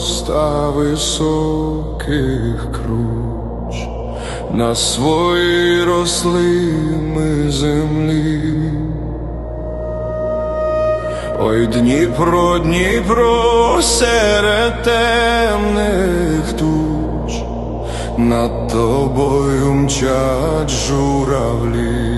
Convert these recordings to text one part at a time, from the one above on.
моста високих круч, на свої росли ми землі. Ой, Дніпро, Дніпро, серед темних туч, над тобою мчать журавлі.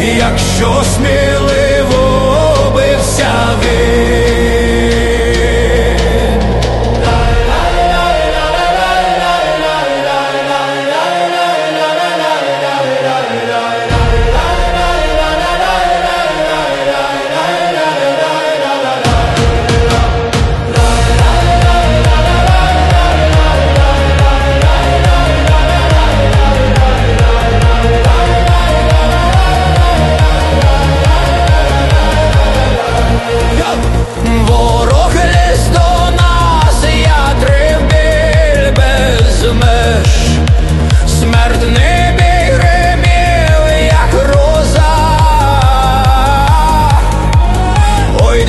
Якщо сміливо бився він. меж, смерть не гримів, як роза. Ой,